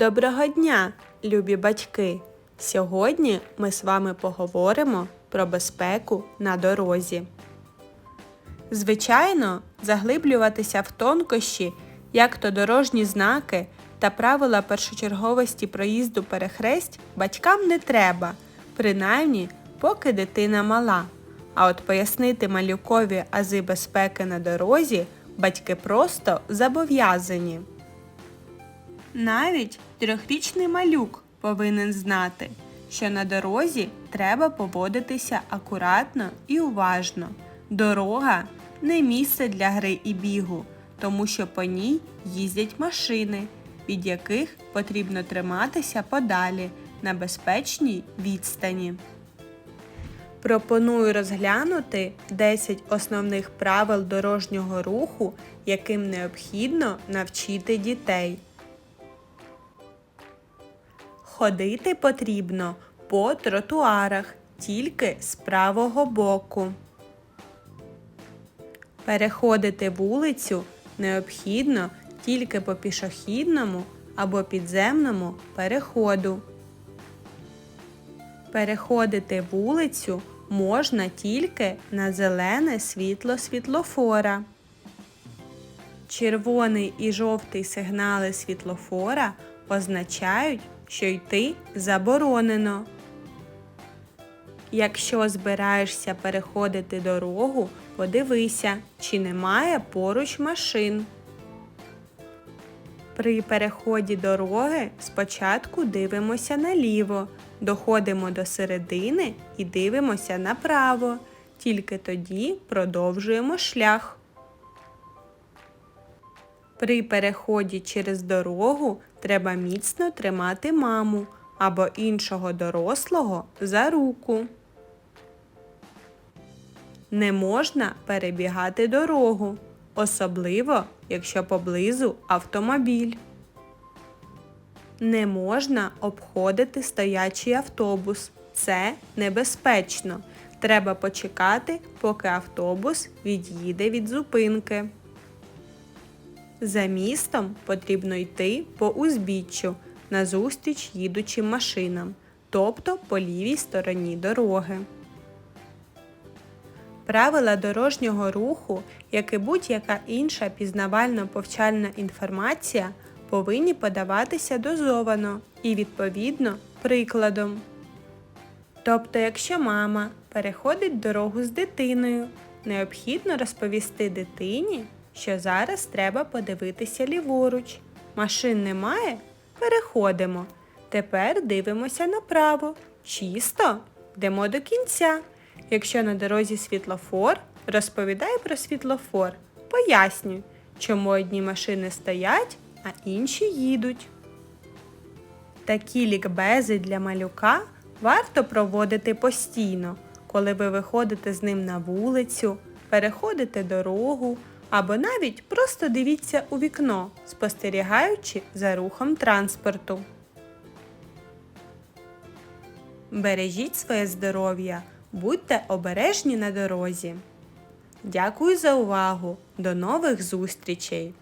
Доброго дня, любі батьки! Сьогодні ми з вами поговоримо про безпеку на дорозі. Звичайно, заглиблюватися в тонкощі, як то дорожні знаки та правила першочерговості проїзду перехресть батькам не треба, принаймні поки дитина мала. А от пояснити малюкові ази безпеки на дорозі батьки просто зобов'язані. Навіть трьохрічний малюк повинен знати, що на дорозі треба поводитися акуратно і уважно. Дорога не місце для гри і бігу, тому що по ній їздять машини, від яких потрібно триматися подалі на безпечній відстані. Пропоную розглянути 10 основних правил дорожнього руху, яким необхідно навчити дітей. Ходити потрібно по тротуарах тільки з правого боку. Переходити вулицю необхідно тільки по пішохідному або підземному переходу. Переходити вулицю можна тільки на зелене світло світлофора. Червоний і жовтий сигнали світлофора означають, що йти заборонено. Якщо збираєшся переходити дорогу, подивися, чи немає поруч машин. При переході дороги спочатку дивимося наліво, доходимо до середини і дивимося направо. Тільки тоді продовжуємо шлях. При переході через дорогу треба міцно тримати маму або іншого дорослого за руку. Не можна перебігати дорогу, особливо якщо поблизу автомобіль. Не можна обходити стоячий автобус. Це небезпечно. Треба почекати, поки автобус від'їде від зупинки. За містом потрібно йти по узбіччю назустріч їдучим машинам, тобто по лівій стороні дороги. Правила дорожнього руху, як і будь-яка інша пізнавально-повчальна інформація, повинні подаватися дозовано і відповідно прикладом. Тобто, якщо мама переходить дорогу з дитиною, необхідно розповісти дитині, що зараз треба подивитися ліворуч. Машин немає? Переходимо. Тепер дивимося направо. Чисто йдемо до кінця. Якщо на дорозі світлофор, розповідай про світлофор. Пояснюй, чому одні машини стоять, а інші їдуть. Такі лікбези для малюка варто проводити постійно, коли ви виходите з ним на вулицю, переходите дорогу або навіть просто дивіться у вікно, спостерігаючи за рухом транспорту. Бережіть своє здоров'я, будьте обережні на дорозі. Дякую за увагу! До нових зустрічей!